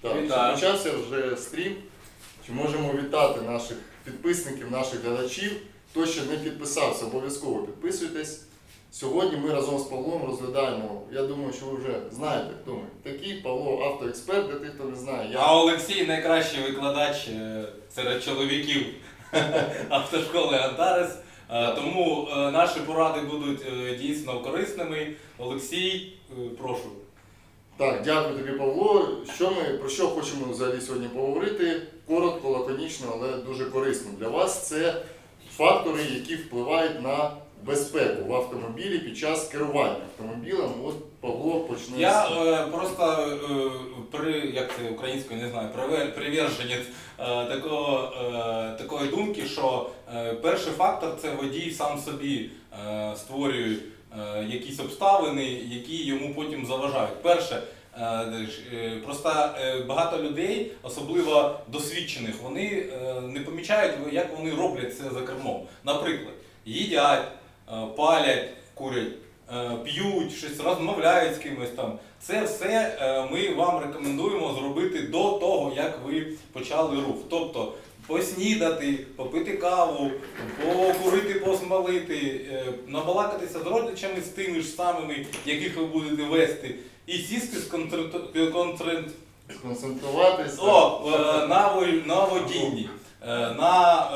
Так, Вітаю. чи почався вже стрім. Чи можемо вітати наших підписників, наших глядачів. Хто ще не підписався, обов'язково підписуйтесь. Сьогодні ми разом з Павлом розглядаємо, я думаю, що ви вже знаєте, хто ми. Такий Павло автоексперт, для тих, хто не знає. Я А Олексій найкращий викладач е, серед чоловіків автошколи Антарес. Е, Тому е, наші поради будуть дійсно корисними. Олексій, прошу. Так, дякую тобі, Павло. Що ми про що хочемо взагалі сьогодні поговорити? Коротко, лаконічно, але дуже корисно для вас. Це фактори, які впливають на безпеку в автомобілі під час керування автомобілем. От Павло почне Я з е, просто е, при як це українською не знаю, приве- приверженець е, такого, е, такої думки, що е, перший фактор це водій сам собі е, створює якісь обставини, які йому потім заважають. Перше. е, е, Просто е, багато людей, особливо досвідчених, вони е, не помічають, як вони роблять це за кермом. Наприклад, їдять, е, палять, курять, е, п'ють, щось розмовляють з кимось там. Це все е, ми вам рекомендуємо зробити до того, як ви почали рух. Тобто поснідати, попити каву, покурити, посмалити, е, набалакатися з родичами з тими ж самими, яких ви будете вести, і сісти сконцентру- концентр- сконцентруватися. е, на, водінні, е, на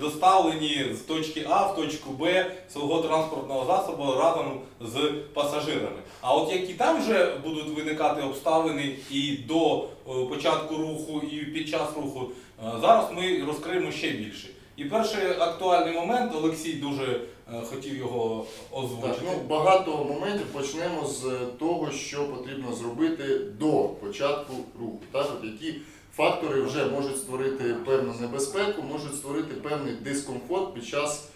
доставленні з точки А в точку Б свого транспортного засобу разом з пасажирами. А от які там вже будуть виникати обставини і до початку руху, і під час руху, зараз ми розкриємо ще більше. І перший актуальний момент, Олексій дуже е, хотів його Так, озвучити. ну, багато моментів почнемо з того, що потрібно зробити до початку руху. Так? От які фактори вже можуть створити певну небезпеку, можуть створити певний дискомфорт під час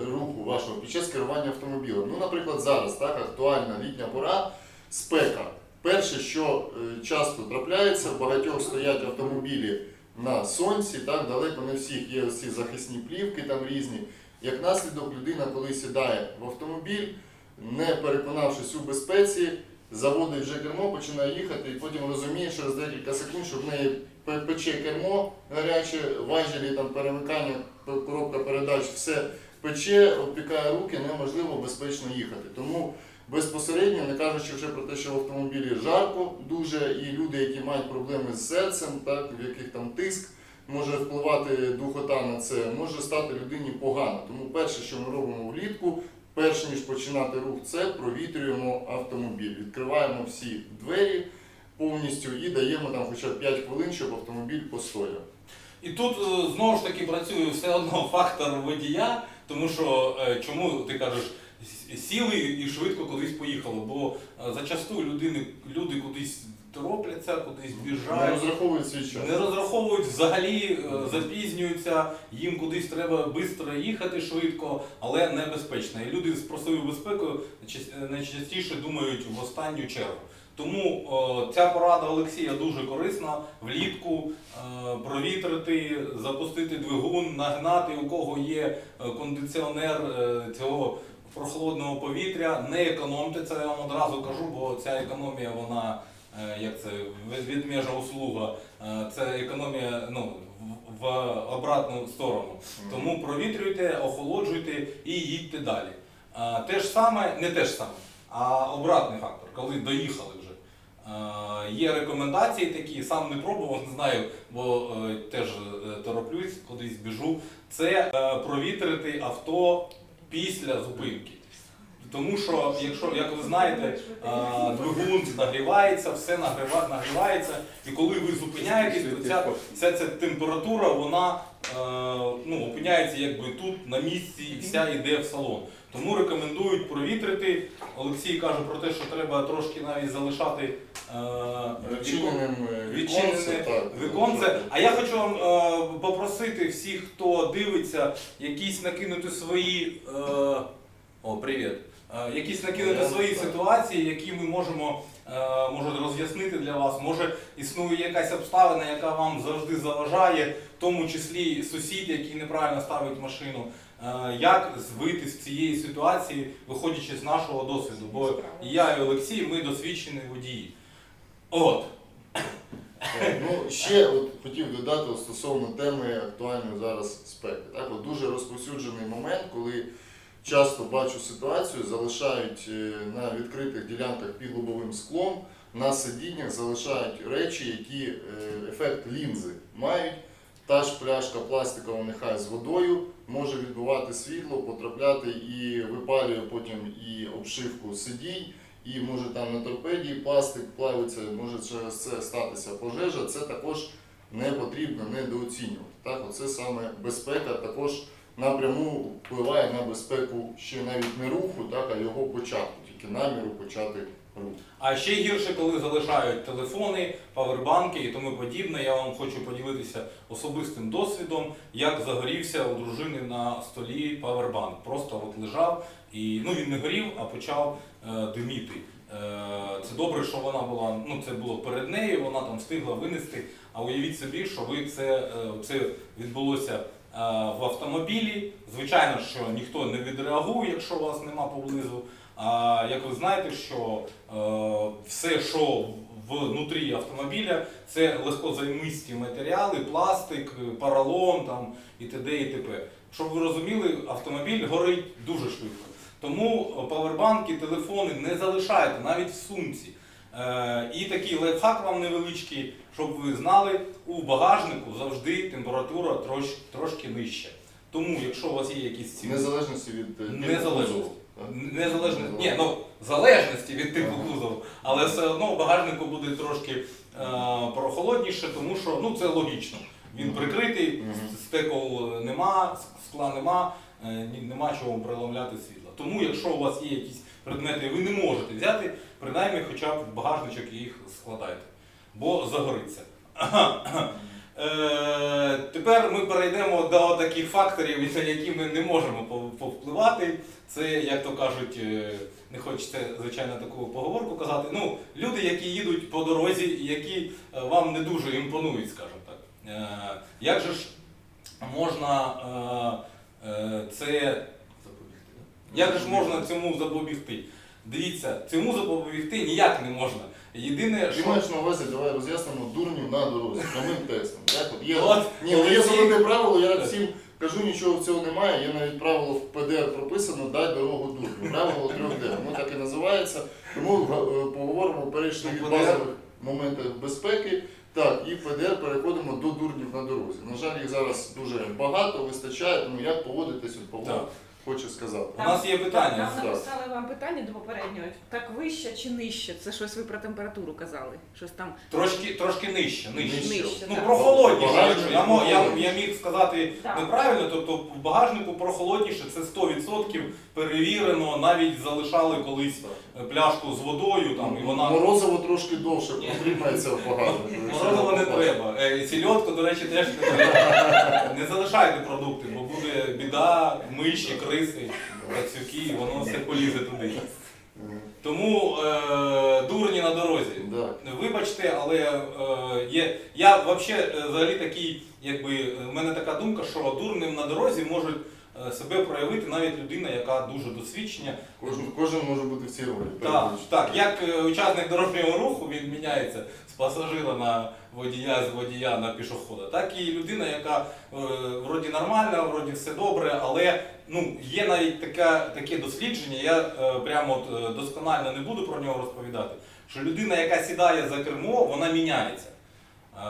руху вашого, під час керування автомобілем. Ну, наприклад, зараз так, актуальна літня пора, спека. Перше, що е, часто трапляється, в багатьох стоять автомобілі на сонці, так, далеко не всіх є ці захисні плівки там різні. Як наслідок, людина, коли сідає в автомобіль, не переконавшись у безпеці, заводить вже кермо, починає їхати і потім розуміє через декілька секунд, що в неї пече кермо гаряче, важелі там перемикання, коробка передач, все пече, обпікає руки, неможливо безпечно їхати. Тому безпосередньо, не кажучи вже про те, що в автомобілі жарко дуже, і люди, які мають проблеми з серцем, так, в яких там тиск може впливати духота на це, може стати людині погано. Тому перше, що ми робимо влітку, перш ніж починати рух, це провітрюємо автомобіль. Відкриваємо всі двері повністю і даємо там хоча б 5 хвилин, щоб автомобіль постояв. І тут е, знову ж таки працює все одно фактор водія, тому що е, чому ти кажеш, сіли і швидко кудись поїхали, бо е, зачасту людини, люди кудись торопляться, кудись Не розраховують свій час. Не розраховують взагалі, е, запізнюються, їм кудись треба швидко їхати швидко, але небезпечно. І люди з про свою безпеку част- найчастіше думають в останню чергу. Тому е, ця порада Олексія дуже корисна. Влітку е, провітрити, запустити двигун, нагнати, у кого є кондиціонер цього прохолодного повітря. Не економте це, я вам одразу кажу, бо ця економія, вона е, як це від- відмежа услуга, е, це економія ну, в- обратну сторону. Тому провітрюйте, охолоджуйте і їдьте далі. А, Те ж саме, не те ж саме, а обратний фактор, коли доїхали вже. Є рекомендації такі, сам не пробував, не знаю, бо е, теж е, тороплюсь, кудись біжу. Це е, провітрити авто Pisle azul pink. Тому що, якщо, як ви знаєте, а, двигун нагрівається, все нагріва- нагрівається, і коли ви зупиняєтесь, то ця, вся ця температура вона е, ну, опиняється якби тут на місці і вся йде в салон. Тому рекомендують провітрити. Олексій каже про те, що треба трошки навіть залишати е, вікон- Відчиненим е, Відчинене віконце, так. віконце. А я хочу вам е, попросити всіх, хто дивиться, якісь накинути свої. Е, о, привіт. Е, якісь накинути свої ситуації, які ми можемо е, може, роз'яснити для вас. Може існує якась обставина, яка вам завжди заважає, в тому числі сусід, який неправильно ставить машину. Е, Як вийти з цієї ситуації, виходячи з нашого досвіду? Бо і я і Олексій, ми досвідчені водії. От. Ну, Ну, ще от хотів додати стосовно теми актуальної зараз спеки. Так, от дуже розповсюджений момент, коли часто бачу ситуацію, залишають е, на відкритих ділянках під лобовим склом, на сидіннях залишають речі, які е, ефект лінзи мають. Та ж пляшка пластикова, нехай з водою, може відбивати світло, потрапляти і випалює потім і обшивку сидінь, і може там на торпеді пластик плавиться, може через це статися пожежа. Це також не потрібно недооцінювати. Так, оце саме безпека також напряму впливає на безпеку ще навіть не руху, так, а його початку, тільки наміру почати рух. А ще гірше, коли залишають телефони, павербанки і тому подібне. Я вам хочу поділитися особистим досвідом, як загорівся у дружини на столі павербанк. Просто от лежав і ну він не горів, а почав е, диміти. Е, це добре, що вона була, ну це було перед нею, вона там встигла винести. А уявіть собі, що ви це, е, це відбулося в автомобілі. Звичайно, що ніхто не відреагує, якщо вас нема поблизу. А як ви знаєте, що е, все, що внутрі автомобіля, це легкозаймисті матеріали, пластик, поролон там, і т.д. і т.п. Щоб ви розуміли, автомобіль горить дуже швидко. Тому е, павербанки, телефони не залишайте навіть в сумці. Е, і такий лайфхак вам невеличкий, щоб ви знали, у багажнику завжди температура трош, трошки нижча. Тому, якщо у вас є якісь ці незалежності від е, типу Незалежності. Незалежно, ні, ну залежності від типу кузову, але все одно в багажнику буде трошки е, прохолодніше, тому що ну це логічно. Він прикритий, Мгм. стекол нема, скла нема, е, ні- нема чого преломляти світла. Тому, якщо у вас є якісь предмети, ви не можете взяти, принаймні хоча б в багажничок їх складайте, бо загориться. Е, Тепер ми перейдемо до таких факторів, на які ми не можемо повпливати. Це, як то кажуть, е, не хочеться, звичайно, таку поговорку казати. Ну, люди, які їдуть по дорозі, які е, вам не дуже імпонують, скажімо так. Е, Як же ж можна е, е, це? Як же ж можна цьому запобігти? Дивіться, цьому запобігти ніяк не можна. Єдине, Ти що маєш на увазі, давай роз'яснимо дурнів на дорозі, прямим текстом. Так? От є, От, ні, ну, є золоте правило, я всім кажу, нічого в цього немає. Є навіть правило в ПДР прописано дай дорогу дурню. Правило 3D. Воно так і називається. Тому е, поговоримо, перейшли від ПДР. базових моментів безпеки. Так, і в ПДР переходимо до дурнів на дорозі. На жаль, їх зараз дуже багато, вистачає, тому як поводитись, от Так. Хоче сказати. у нас є питання. Там написали вам питання до попереднього. Так вище чи нижче? Це щось ви про температуру казали. Щось там Трошки, трошки нижче, нижче. Нижче. Ну, так. прохолодніше. Багажник Я, мо- я, я міг сказати Так. неправильно, тобто в багажнику прохолодніше, це 100% перевірено, навіть залишали колись е, пляшку з водою, там, і вона Морозиво трошки довше протримається в багажнику. якщо Морозиво не попасти. треба. Е, Сільотку, до речі, теж не треба. Не залишайте продукти, бо буде біда, миші, криси, пацюки, і воно все полізе туди. Тому е, дурні на дорозі. Вибачте, але е, є. Я взагалі взагалі такий, якби е, в мене така думка, що дурним на дорозі можуть е, себе проявити навіть людина, яка дуже досвідчена. Кожен, кожен може бути в цій ролі. Так, так, як е, учасник дорожнього руху він міняється з пасажира на водія, з водія на пішохода, так і людина, яка е, вроді нормальна, вроді все добре, але ну, є навіть таке, таке дослідження, я е, прямо от, е, досконально не буду про нього розповідати, що людина, яка сідає за кермо, вона міняється. Е,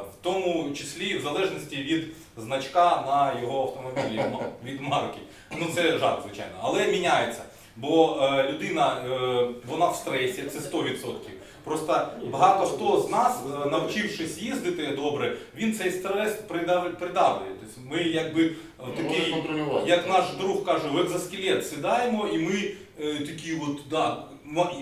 В тому числі в залежності від значка на його автомобілі, від марки. Ну це жарт, звичайно, але міняється. Бо е, людина е, вона в стресі, це 100%. Просто багато хто з нас, е, навчившись їздити добре, він цей стрес придав- придавлює. Тобто ми якби е, такий, як наш друг каже, в екзоскелет сідаємо, і ми е, такі, от, да,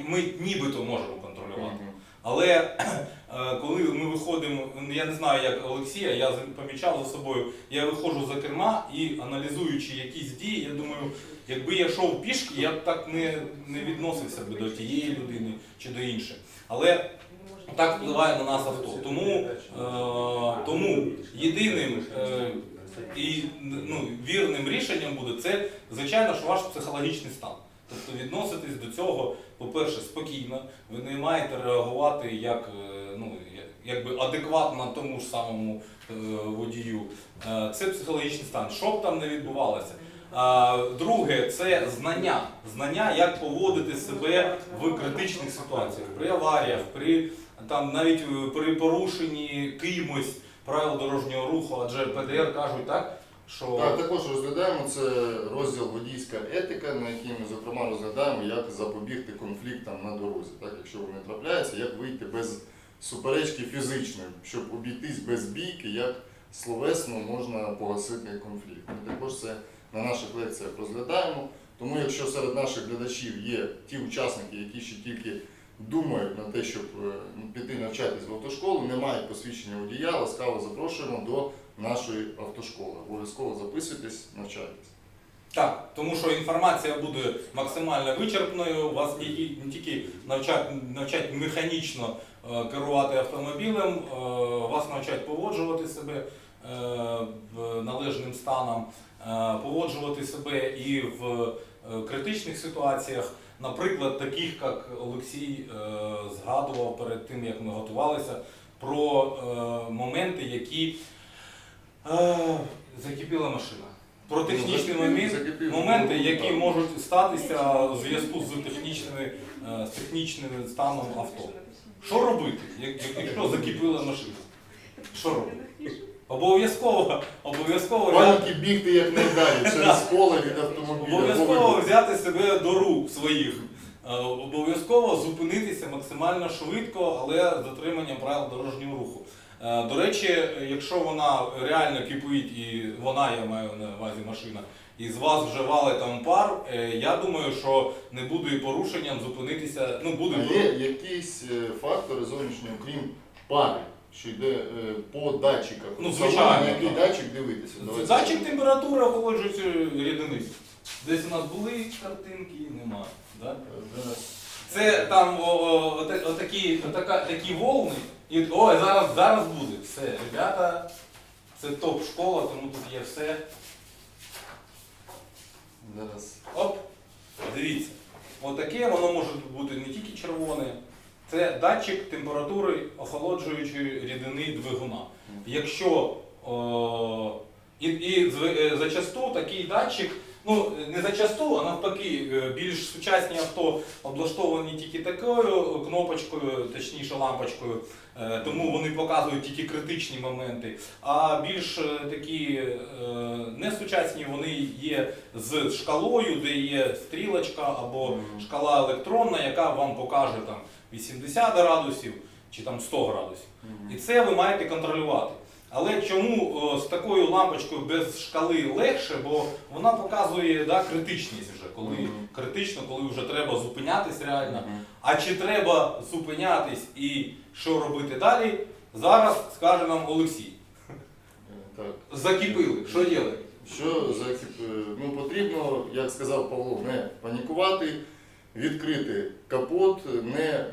ми нібито можемо контролювати. Але е, коли ми виходимо, я не знаю, як Олексія, я помічав за собою, я виходжу за керма і аналізуючи якісь дії, я думаю, якби я йшов пішки, я б так не, не відносився б до тієї людини чи до іншої. Але так впливає на нас авто. Тому, е, тому єдиним е, і ну, вірним рішенням буде це, звичайно, що ваш психологічний стан. Тобто відноситись до цього, по-перше, спокійно, ви не маєте реагувати як, е, ну, якби адекватна тому ж самому е, водію. Е, Це психологічний стан, що б там не відбувалося. Друге, це знання. Знання, як поводити себе в критичних ситуаціях, при аваріях, при там навіть при порушенні кимось правил дорожнього руху, адже ПДР кажуть так, що Так, також розглядаємо це розділ водійська етика, на який ми зокрема розглядаємо, як запобігти конфліктам на дорозі. Так, якщо вони трапляються, як вийти без суперечки фізичної, щоб обійтись без бійки, як словесно можна погасити конфлікт. Ми також це на наших лекціях розглядаємо. Тому якщо серед наших глядачів є ті учасники, які ще тільки думають на те, щоб е, піти навчатись в автошколу, не мають посвідчення водія, ласкаво запрошуємо до нашої автошколи. Обов'язково записуйтесь, навчайтесь. Так, тому що інформація буде максимально вичерпною. Вас не, тільки навчать, навчать механічно е, керувати автомобілем, е, вас навчать поводжувати себе е, належним станом, поводжувати себе і в критичних ситуаціях. Наприклад, таких, як Олексій згадував перед тим, як ми готувалися, про моменти, які е, закипіла машина. Про технічні закипів- моменти, моменти, які можуть статися у зв'язку з технічними, е, з технічним станом авто. Що робити, як- якщо закипіла машина? Що робити? Обов'язково, обов'язково взяти, Паніки бігти якнайдалі через поле від автомобіля. обов'язково Обов'язково. взяти себе до рук своїх. Е, Обов'язково зупинитися максимально швидко, але з дотриманням правил дорожнього руху. Е, До речі, якщо вона реально кипить, і вона, я маю на увазі машина, і з вас вже валить там пар, е, я думаю, що не буде і порушенням зупинитися. Ну, буде А є якісь е, фактори зовнішні, окрім пари, що йде по датчиках. Ну, звичайно, На який так. датчик дивитися? Давайте. Датчик температури охолоджуючої рідини. Десь у нас були картинки, немає. Да? Це там о, о, ота- отакі, отака, такі волни. І ой, зараз, зараз буде. Все, ребята, це топ-школа, тому тут є все. Зараз. Оп, дивіться. Отаке воно може бути не тільки червоне. Це датчик температури охолоджуючої рідини двигуна. Якщо о, і, і е, зачасту такий датчик, ну не зачасту, а навпаки, е, більш сучасні авто облаштовані тільки такою кнопочкою, точніше лампочкою, е, тому вони показують тільки критичні моменти. А більш е, такі несучасні вони є з шкалою, де є стрілочка або шкала електронна, яка вам покаже там 80 градусів чи там 100 градусів. І це ви маєте контролювати. Але чому о, з такою лампочкою без шкали легше? Бо вона показує да, критичність вже, коли Мгм. критично, коли вже треба зупинятись реально. Мгм. А чи треба зупинятись і що робити далі? Зараз скаже нам Олексій. Е, Так. Закипили, що робити? Що за екіп- е, ну, потрібно, як сказав Павло, не панікувати, відкрити капот, не е,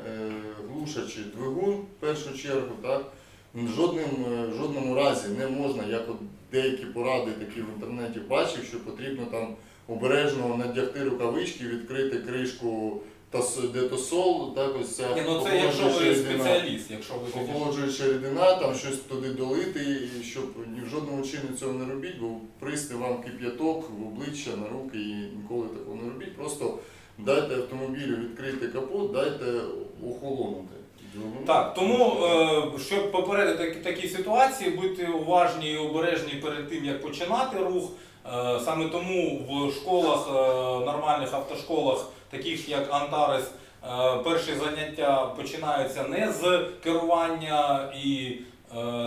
глушачи двигун в першу чергу. Так? Жодним, е, в жодному разі не можна, як от деякі поради такі в інтернеті бачив, що потрібно там обережно надягти рукавички, відкрити кришку тос- детосол, так ось ця Ні, ну це якщо ви рідина. спеціаліст, якщо ви Охолоджуюча рідина, там щось туди долити, і щоб ні в жодному чині цього не робіть, бо присне вам кип'яток в обличчя, на руки і ніколи такого не робіть. Просто дайте автомобілю відкрити капот, дайте охолонути. Так, тому, е, щоб попередити такі, ситуації, будьте уважні і обережні перед тим, як починати рух. Е, Саме тому в школах, е, нормальних автошколах, таких як Антарес, перші заняття починаються не з керування і,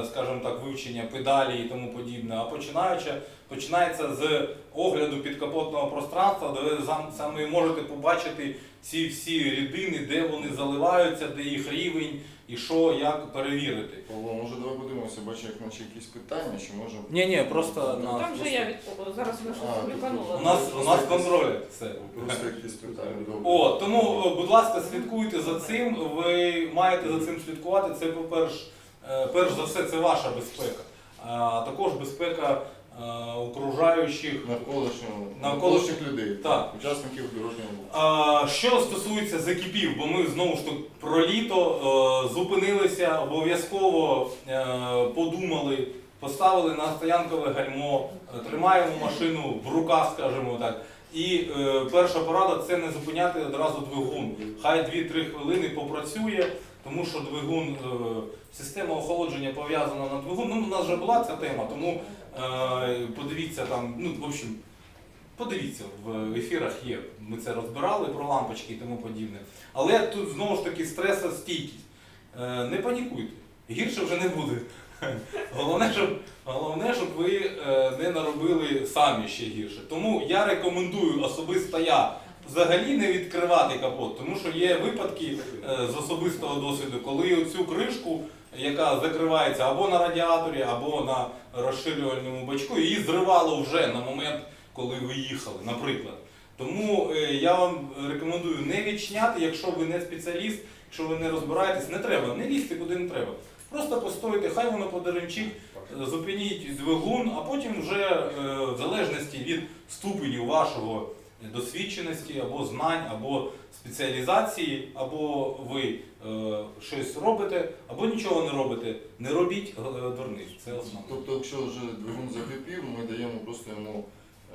скажімо так, вивчення педалі і тому подібне, а починаючи, починається з огляду підкапотного пространства, де ви саме можете побачити ці всі рідини, де вони заливаються, де їх рівень і що, як перевірити. Павло, може давай подивимося, бачу, як наче якісь питання, чи може. Ні, ні, просто Ну, там же я від зараз ми щось у нас у нас контроль все. Просто якісь питання. Добре. О, тому, е, будь ласка, слідкуйте за цим. Ви маєте за цим слідкувати. Це, по-перше, е, перш за все, це ваша безпека. А також безпека окружаючих. Навколишнього Навколишніх- людей, Так. учасників дорожнього руху. А, що стосується закипів, бо ми знову ж таки про літо е, зупинилися, обов'язково е, подумали, поставили на стоянкове гальмо, е, тримаємо машину в руках, скажімо так. І е, перша порада це не зупиняти одразу двигун. Хай 2-3 хвилини попрацює, тому що двигун, е, система охолодження пов'язана на двигун. Ну, у нас вже була ця тема, тому е, подивіться там, ну, в общем, Подивіться, в ефірах є. Ми це розбирали про лампочки і тому подібне. Але тут знову ж таки стресостійкість. Е, Не панікуйте, гірше вже не буде. Головне, щоб, головне, щоб ви е, не наробили самі ще гірше. Тому я рекомендую особисто я взагалі не відкривати капот, тому що є випадки е, з особистого досвіду, коли оцю кришку, яка закривається або на радіаторі, або на розширювальному бачку, її зривало вже на момент коли ви їхали, наприклад. Тому е, я вам рекомендую не відчиняти, якщо ви не спеціаліст, якщо ви не розбираєтесь, не треба, не лізьте куди не треба. Просто постойте, хай воно подеренчить, е, зупиніть двигун, а потім вже е, в залежності від ступеню вашого досвідченості або знань, або спеціалізації, або ви е, щось робите, або нічого не робите. Не робіть е, дурниць. Це основне. Тобто, якщо вже двигун закипів, ми даємо просто йому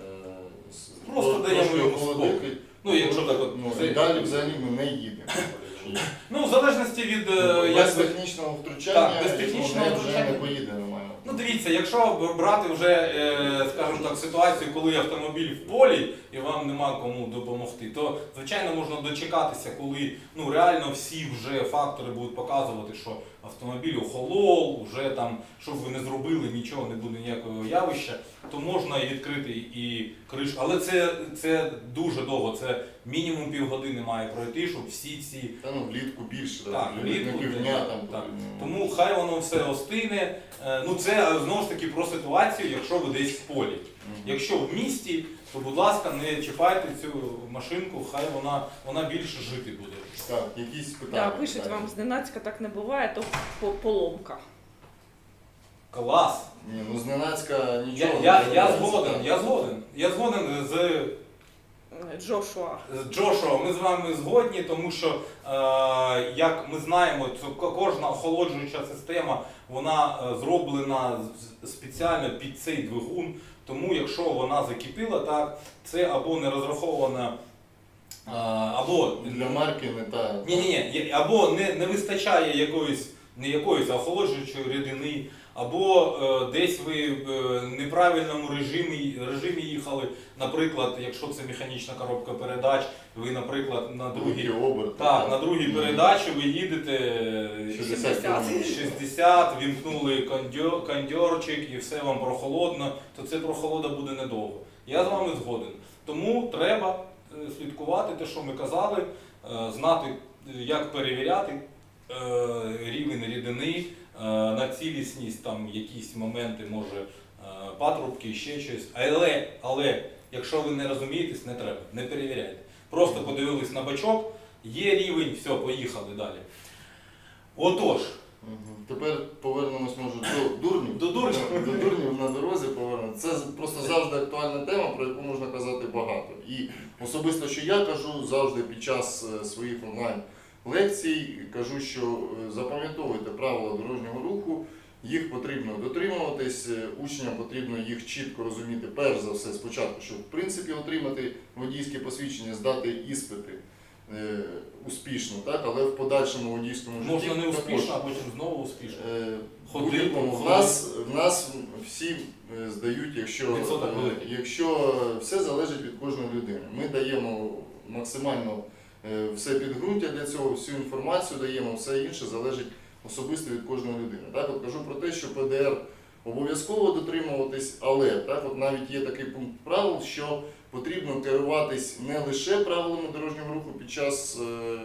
е, с- Просто трошки даємо йому охолодити. Ну, якщо так от Ну, це- далі взагалі ми не їдемо. Ну, в залежності від е, Без як ви- технічного втручання Так, без технічного воно вже втручання. не поїде нормально. Ну дивіться, якщо брати вже, е, скажімо так, ситуацію, коли автомобіль в полі і вам нема кому допомогти, то звичайно можна дочекатися, коли ну реально всі вже фактори будуть показувати, що автомобіль охолол, вже там, що б ви не зробили, нічого не буде ніякого явища, то можна і відкрити і кришу. Але це, це дуже довго, це мінімум півгодини має пройти, щоб всі ці Та ну влітку більше, Так, не влітку, півдня так, там. так. ну, Тому хай воно все остине. Е, Ну це е, знову ж таки про ситуацію, якщо ви десь в полі. Якщо в місті, то будь ласка, не чіпайте цю машинку, хай вона, вона більше жити буде. Так, якісь питання. Да, пишуть питання. вам зненацька так не буває, то по- поломка. Клас! Ні, ну зненацька Я, нічого. я, не я згоден, я згоден. Я згоден з Джошуа. Джошуа, ми з вами згодні, тому що, е, як ми знаємо, цю ко- кожна охолоджуюча система вона е, зроблена з- спеціально під цей двигун. Тому якщо вона закипіла, так це або не розрахована, е, або Для марки не та. ні, ні, ні, або не, не вистачає якоїсь не якоїсь охолоджуючої рідини, або е, десь ви в е, неправильному режимі, режимі їхали. Наприклад, якщо це механічна коробка передач, ви, наприклад, на другій Другі оберти. так, на другій передачі ви їдете е, 60 60, вімкнули кондьо- кондьорчик і все вам прохолодно, то це прохолода буде недовго. Я з вами згоден. Тому треба е, слідкувати те, що ми казали, знати, як перевіряти рівень рідини, е, на цілісність, там якісь моменти, може, е, патрубки, ще щось. Але, але якщо ви не розумієтесь, не треба, не перевіряйте. Просто подивились на бачок, є рівень, все, поїхали далі. Отож, Тепер повернемось може до дурнів. До дурнів. До дурнів на дорозі повернемось. Це просто завжди актуальна тема, про яку можна казати багато. І особисто, що я кажу завжди під час е, своїх онлайн лекцій, кажу, що е, запам'ятовуйте правила дорожнього руху. Їх потрібно дотримуватись, е, учням потрібно їх чітко розуміти, перш за все, спочатку, щоб в принципі отримати водійське посвідчення, здати іспити е, успішно, так? але в подальшому водійському житті можна не успішно, а потім знову успішно. Ходити, в нас, в нас всі здають, якщо, якщо все залежить від кожної людини. Ми даємо максимально все підґрунтя для цього, всю інформацію даємо, все інше залежить особисто від кожної людини. Так, от кажу про те, що ПДР обов'язково дотримуватись, але так, от навіть є такий пункт правил, що потрібно керуватись не лише правилами дорожнього руху під час е,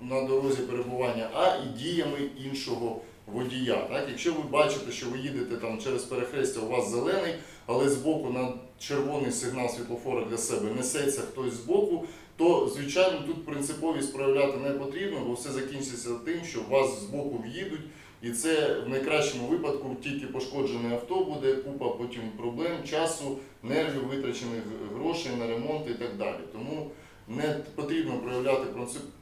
на дорозі перебування, а і діями іншого водія. Так? Якщо ви бачите, що ви їдете там через перехрестя, у вас зелений, але збоку на червоний сигнал світлофора для себе несеться хтось збоку, то звичайно тут принциповість проявляти не потрібно, бо все закінчиться тим, що вас збоку в'їдуть І це в найкращому випадку тільки пошкоджене авто буде, купа потім проблем, часу, нервів, витрачених грошей на ремонт і так далі. Тому не потрібно проявляти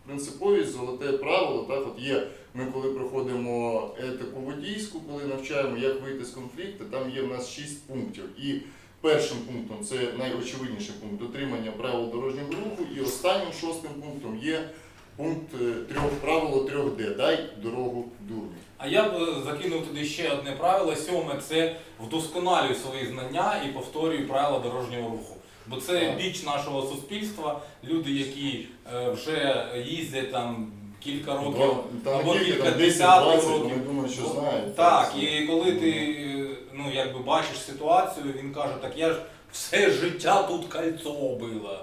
принциповість, золоте правило. Так, от є, ми коли проходимо етику водійську, коли навчаємо, як вийти з конфлікту, там є в нас шість пунктів. І першим пунктом це найочевидніший пункт дотримання правил дорожнього руху. І останнім шостим пунктом є пункт е, трьох правило трьох Д. Дай дорогу дурню. А я б е, закинув туди ще одне правило. Сьоме це вдосконалюй свої знання і повторюй правила дорожнього руху. Бо це біч нашого суспільства. Люди, які е, вже їздять там кілька років. Два- Там або не тільки кілька там десятків 10-20, років. вони думають, що знають. Так, і коли ти е, ну, якби бачиш ситуацію, він каже, так я ж все життя тут кольцо було.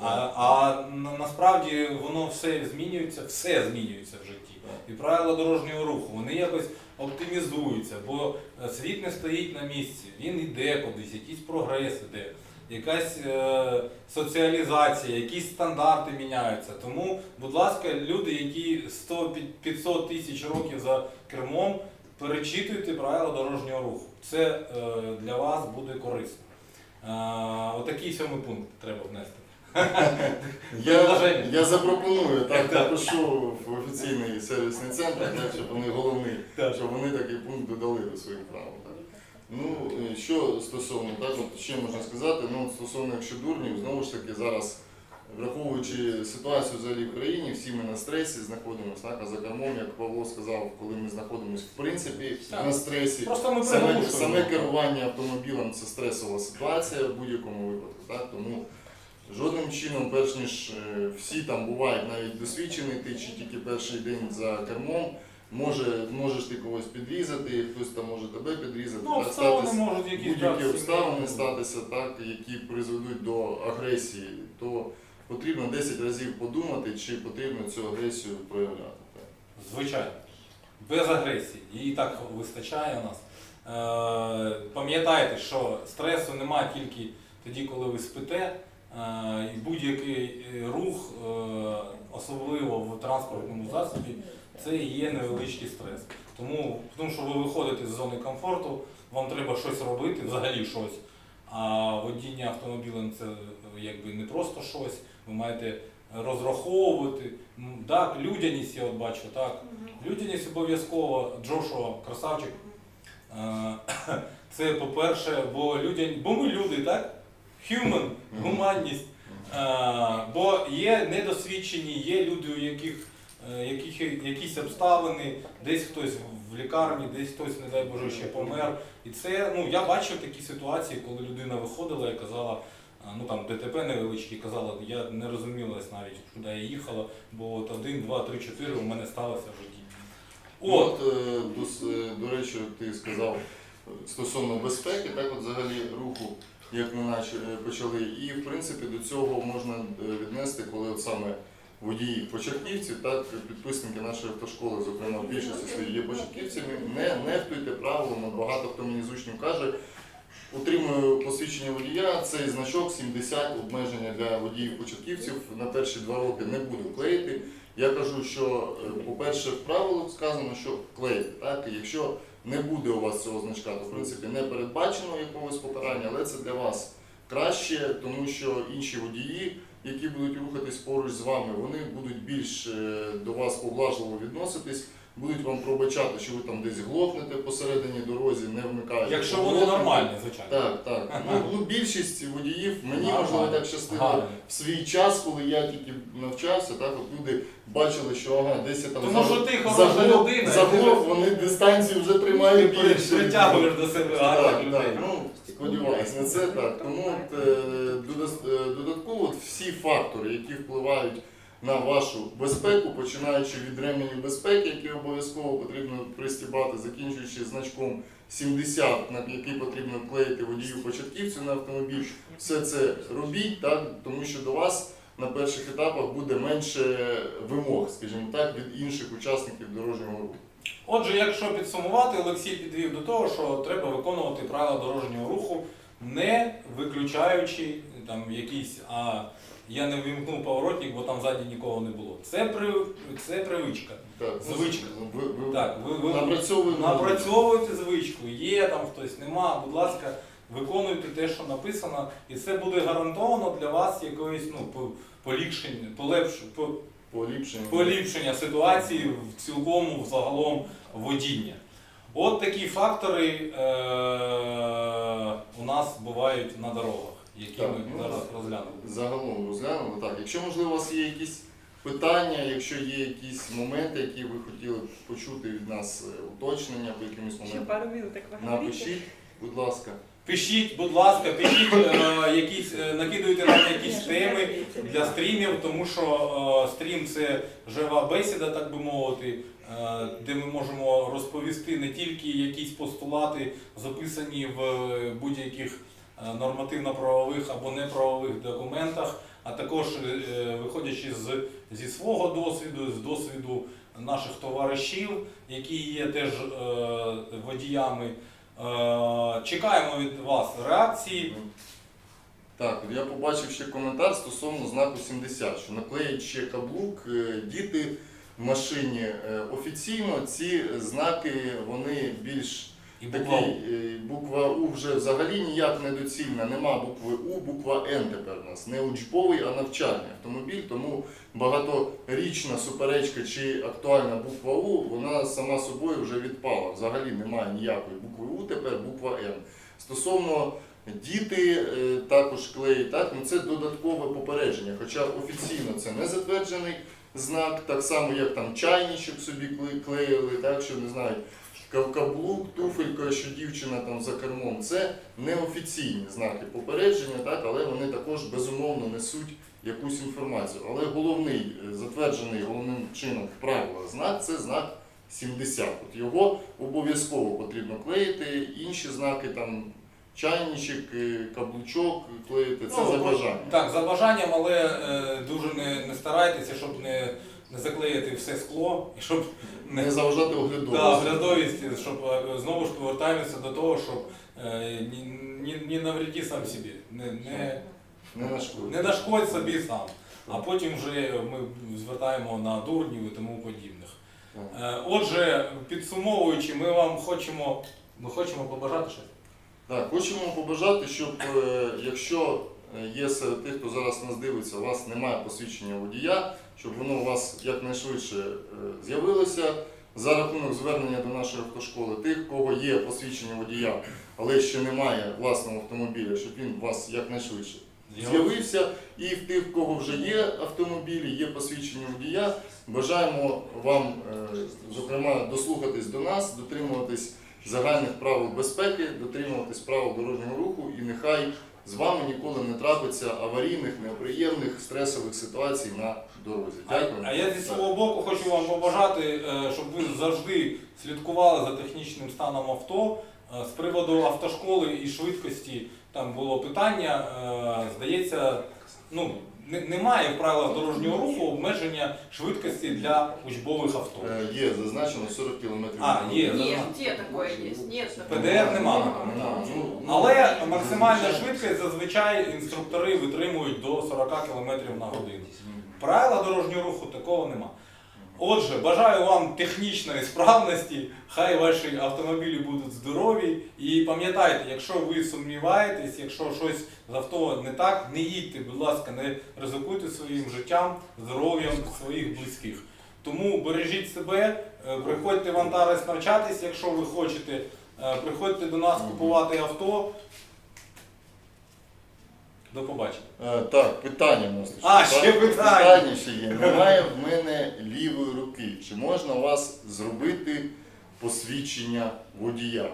А, а на- насправді воно все змінюється, все змінюється в житті. І правила дорожнього руху вони якось оптимізуються, бо е, світ не стоїть на місці, він іде кудись, якийсь прогрес іде, якась е, соціалізація, якісь стандарти міняються. Тому, будь ласка, люди, які 100 під- 500 тисяч років за кермом, перечитуйте правила дорожнього руху. Це е, для вас буде корисно. Е, отакий сьомий пункт треба внести. Я, Предложення. я запропоную, так, Так. напишу в офіційний сервісний центр, так, щоб вони головний, Так. щоб вони такий пункт додали до своїх правил. Ну, е, що стосовно, так, от ще можна сказати, ну, стосовно якщо дурнів, знову ж таки, зараз, враховуючи ситуацію взагалі в країні, всі ми на стресі знаходимося, так, а за кермом, як Павло сказав, коли ми знаходимося в принципі Так. на стресі, Просто ми Саме, саме керування автомобілем це стресова ситуація в будь-якому випадку. Так? Тому жодним чином, перш ніж е, всі там бувають навіть досвідчений, ти чи тільки перший день за кермом, може, можеш ти когось підрізати, хтось там може тебе підрізати, Ну, так, обставини статись, можуть якісь будь-які так, обставини сімейні. статися, так, які призведуть до агресії, то потрібно 10 разів подумати, чи потрібно цю агресію проявляти. Так. Звичайно. Без агресії. Її так вистачає у нас. Е, пам'ятайте, що стресу немає тільки тоді, коли ви спите. Е, і будь-який е, рух, е, особливо в транспортному засобі, це і є невеличкий стрес. Тому, тому що ви виходите з зони комфорту, вам треба щось робити, взагалі щось. А водіння автомобілем це якби не просто щось, ви маєте розраховувати. Так, людяність я от бачу, так. Людяність обов'язково, Джошуа, красавчик. Е, Це по-перше, бо людяні, бо ми люди, так? Human, гуманність. Е, Бо є недосвідчені, є люди, у яких, е, якісь обставини, десь хтось в лікарні, десь хтось, не дай Боже, ще помер. І це, ну, я бачив такі ситуації, коли людина виходила і казала, ну там ДТП невеличкі, казала, я не розумілась навіть, куди я їхала, бо от один, два, три, чотири у мене сталося в житті. От, От, е, до, е, до речі, ти сказав е, стосовно безпеки, так от взагалі руху, як ми наче е, почали. І в принципі до цього можна е, віднести, коли от саме водії початківців, так, підписники нашої автошколи, зокрема в більшості своїх є початківцями, не нехтуйте правилами, багато хто мені з каже. Утримую посвідчення водія, цей значок 70 обмеження для водіїв-початківців на перші два роки не буду клеїти. Я кажу, що, е, по-перше, в правилах сказано, що клеїти. Так? Якщо не буде у вас цього значка, то в принципі не передбачено якогось покарання, але це для вас краще, тому що інші водії, які будуть рухатись поруч з вами, вони будуть більш е, до вас поблажливо відноситись, будуть вам пробачати, що ви там десь глохнете посередині дорозі, не вмикаєте. якщо вони поворотники. нормальні, звичайно. Так, так. Ну, ну, більшість водіїв, мені можливо так щастило Гарно. в свій час, коли я тільки навчався, так от люди бачили, що ага, десь я там Тому за- що ти хороша заглох- людина, і заглох, вони дистанцію вже тримають Ти більше. притягуєш до себе Так, гарних людей. так, ну, сподіваюсь на це так. Тому от, е, е, додатково от всі фактори, які впливають на вашу безпеку, починаючи від ременів безпеки, які обов'язково потрібно пристібати, закінчуючи значком 70, на який потрібно клеїти водію початківцю на автомобіль, все це робіть, так, тому що до вас на перших етапах буде менше вимог, скажімо так, від інших учасників дорожнього руху. Отже, якщо підсумувати, Олексій підвів до того, що треба виконувати правила дорожнього руху не виключаючи там якісь, а я не вимкнув поворотник, бо там ззаді нікого не було. Це, при, це привичка. Так, ну, Звичка. Ви, ви Так, ви, ви напрацьовуємо. напрацьовуйте звичку, є там хтось, нема, будь ласка, виконуйте те, що написано, і це буде гарантовано для вас якоїсь ну, по- поліпшення, полепш, по- поліпшення. поліпшення ситуації в цілому, взагалом водіння. От такі фактори е- у нас бувають на дорогах, які Так, ми ну, зараз розглянемо. Загалом розглянули. Так, якщо можливо у вас є якісь питання, якщо є якісь моменти, які ви хотіли б почути від нас е, уточнення по якимось моментам, пару минут так поговорите. напишіть, будь ласка. Пишіть, будь ласка, пишіть е, якісь, е, накидуйте нам якісь теми для стрімів, тому що е, стрім це жива бесіда, так би мовити, е, де ми можемо розповісти не тільки якісь постулати, записані в е, будь-яких е, нормативно-правових або неправових документах, а також е, виходячи з, зі свого досвіду, з досвіду наших товаришів, які є теж е, водіями. Е, Чекаємо від вас реакції. Так, я побачив ще коментар стосовно знаку 70, що наклеїть ще каблук, е, діти в машині е, офіційно ці знаки вони більш І буква У. е, буква У вже взагалі ніяк не доцільна. Нема букви У, буква Н тепер у нас. Не учбовий, а навчальний автомобіль. Тому багаторічна суперечка чи актуальна буква У, вона сама собою вже відпала. Взагалі немає ніякої букви У, тепер буква Н. Стосовно діти е, також клеїть, так, ну це додаткове попередження. Хоча офіційно це не затверджений знак, так само як там чайничок собі клеїли, так що не знаю. Кав- Каблук, туфелька, що дівчина там за кермом, це неофіційні знаки попередження, так, але вони також безумовно несуть якусь інформацію. Але головний, е, затверджений головним чином в правилах знак це знак 70. От його обов'язково потрібно клеїти. Інші знаки там чайничок, е, каблучок клеїти, це Ну, за бажанням. Так, за бажанням, але е, дуже не, не старайтеся, щоб не, не заклеїти все скло і щоб не, Не заважати оглядовості. да, оглядовість, щоб е, знову ж повертаємося до того, щоб е, ні, ні, навреди сам собі, не, не, Не нашкодити. не нашкодь собі сам. А потім вже ми звертаємо на дурнів і тому подібних. Е, Отже, підсумовуючи, ми вам хочемо, ми хочемо побажати щось. Так, хочемо побажати, щоб е, якщо є серед тих, хто зараз нас дивиться, у вас немає посвідчення водія, щоб воно у вас якнайшвидше е, з'явилося за рахунок звернення до нашої автошколи. Тих, кого є посвідчення водія, але ще немає власного автомобіля, щоб він у вас якнайшвидше з'явився. І в тих, в кого вже є автомобілі, є посвідчення водія, бажаємо вам, е, зокрема, дослухатись до нас, дотримуватись загальних правил безпеки, дотримуватись правил дорожнього руху, і нехай з вами ніколи не трапиться аварійних, неприємних, стресових ситуацій на дорозі. Дякую. а я зі свого боку хочу вам побажати, е, щоб ви завжди слідкували за технічним станом авто. Е, З приводу автошколи і швидкості там було питання. е, Здається, ну немає в правилах дорожнього руху обмеження швидкості для учбових авто. Е, Є зазначено 40 км. А, є. Нет, где такое есть? Нет такого. ПДР нема. Ну, Але максимальна швидкість зазвичай інструктори витримують до 40 км на годину. Правила дорожнього руху такого нема. Отже, бажаю вам технічної справності, хай ваші автомобілі будуть здорові. І пам'ятайте, якщо ви сумніваєтесь, якщо щось з авто не так, не їдьте, будь ласка, не ризикуйте своїм життям, здоров'ям своїх близьких. Тому бережіть себе, е, приходьте в Антарес навчатись, якщо ви хочете. Е, Приходьте до нас купувати авто. До побачення. Е, Так, питання у нас. А, Так, ще питання. Питання ще є. Немає в мене лівої руки. Чи можна у вас зробити посвідчення водія?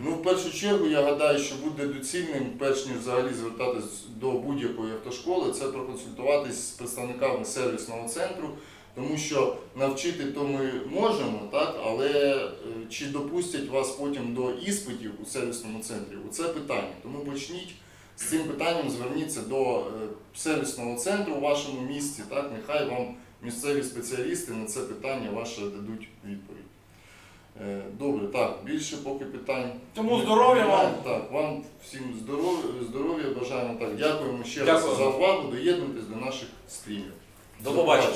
Ну, в першу чергу, я гадаю, що буде доцільним, перш ніж взагалі звертатись до будь-якої автошколи, це проконсультуватись з представниками сервісного центру. Тому що навчити то ми можемо, так, але е, чи допустять вас потім до іспитів у сервісному центрі, це питання. Тому почніть з цим питанням зверніться до е, сервісного центру у вашому місті, так, нехай вам місцеві спеціалісти на це питання ваше дадуть відповідь. Е, Добре, так, більше поки питань. Тому здоров'я вам. Так, вам всім здоров'я, здоров'я бажаємо. Так, дякуємо ще Дякую. раз за увагу. Доєднуйтесь до наших стрімів. До побачення.